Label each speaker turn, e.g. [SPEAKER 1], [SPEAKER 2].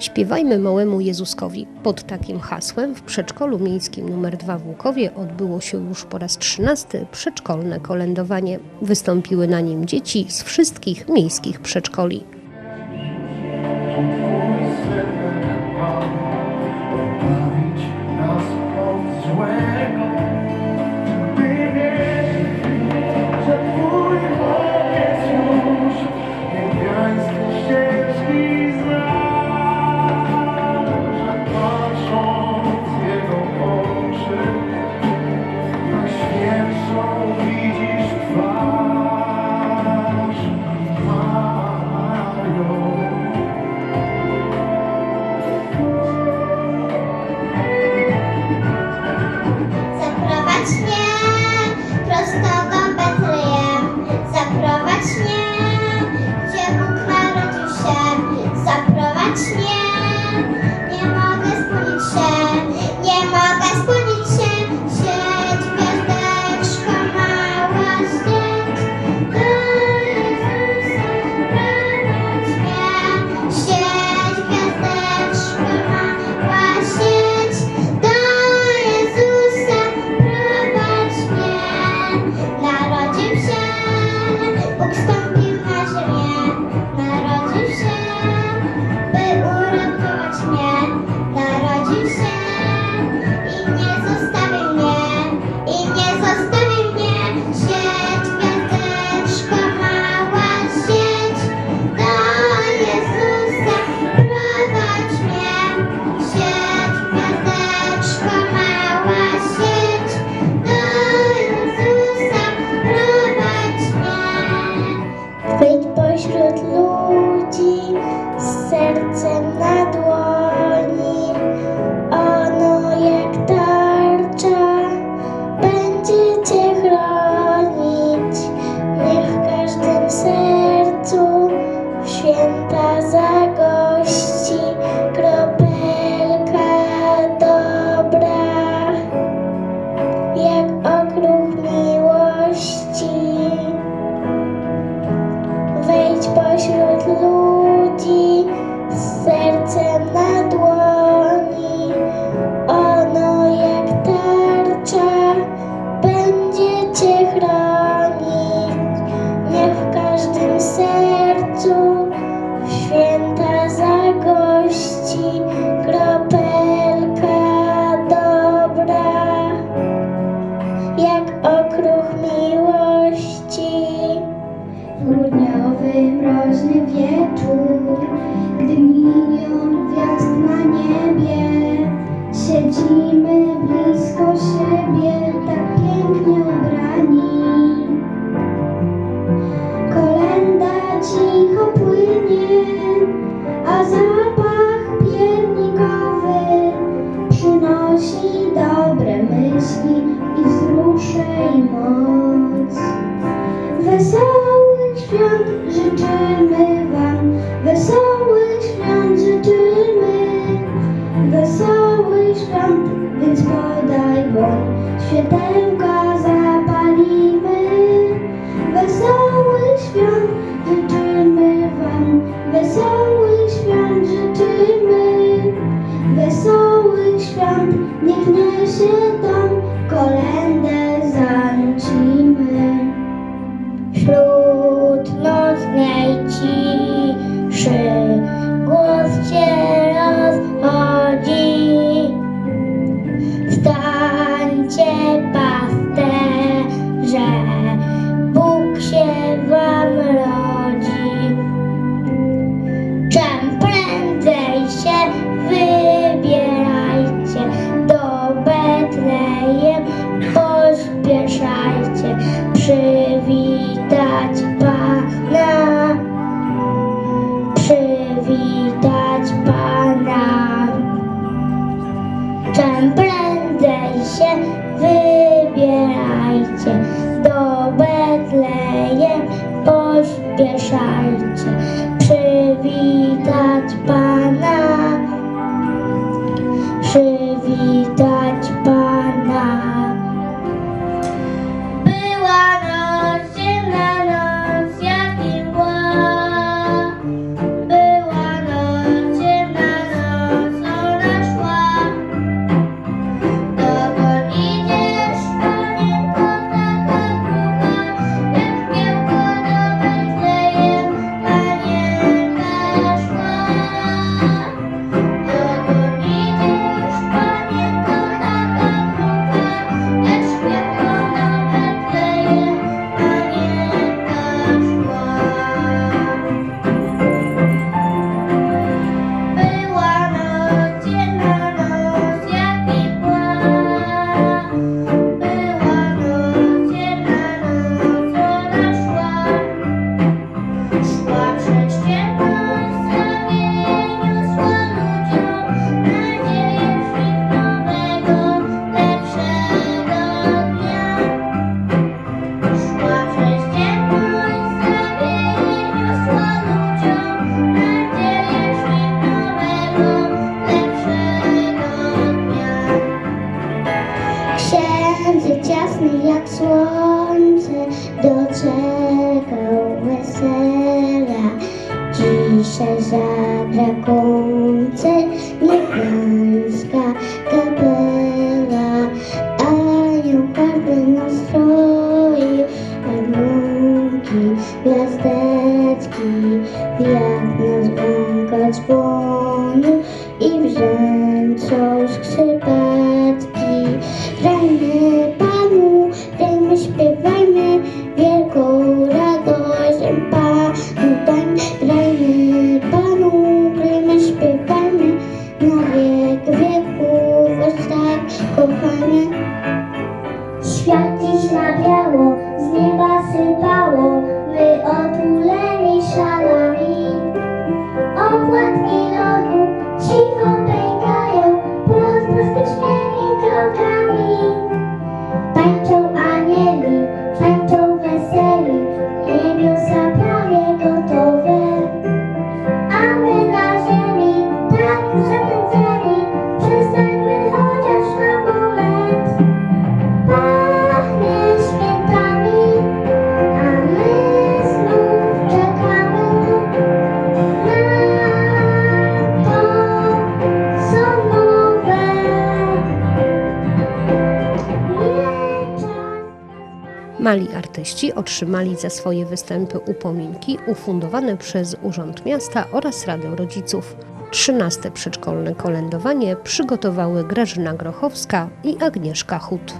[SPEAKER 1] Śpiewajmy małemu Jezuskowi. Pod takim hasłem w przedszkolu miejskim nr 2 w Łukowie odbyło się już po raz trzynasty przedszkolne kolędowanie. Wystąpiły na nim dzieci z wszystkich miejskich przedszkoli.
[SPEAKER 2] Yeah, Mama. wieczór, gdy milion gwiazd na niebie siedzimy blisko siebie, tak pięknie ubrani. Kolenda cicho płynie, a zapach piernikowy przynosi dobre myśli i wzruszeń moc. Wesołych świąt życzymy. jak słońce do
[SPEAKER 3] czego wesela dzisiaj.
[SPEAKER 2] Świat dziś na biało, z nieba sypało.
[SPEAKER 4] artyści otrzymali za swoje występy upominki ufundowane przez Urząd Miasta oraz Radę Rodziców. Trzynaste przedszkolne kolędowanie przygotowały Grażyna Grochowska i Agnieszka Hut.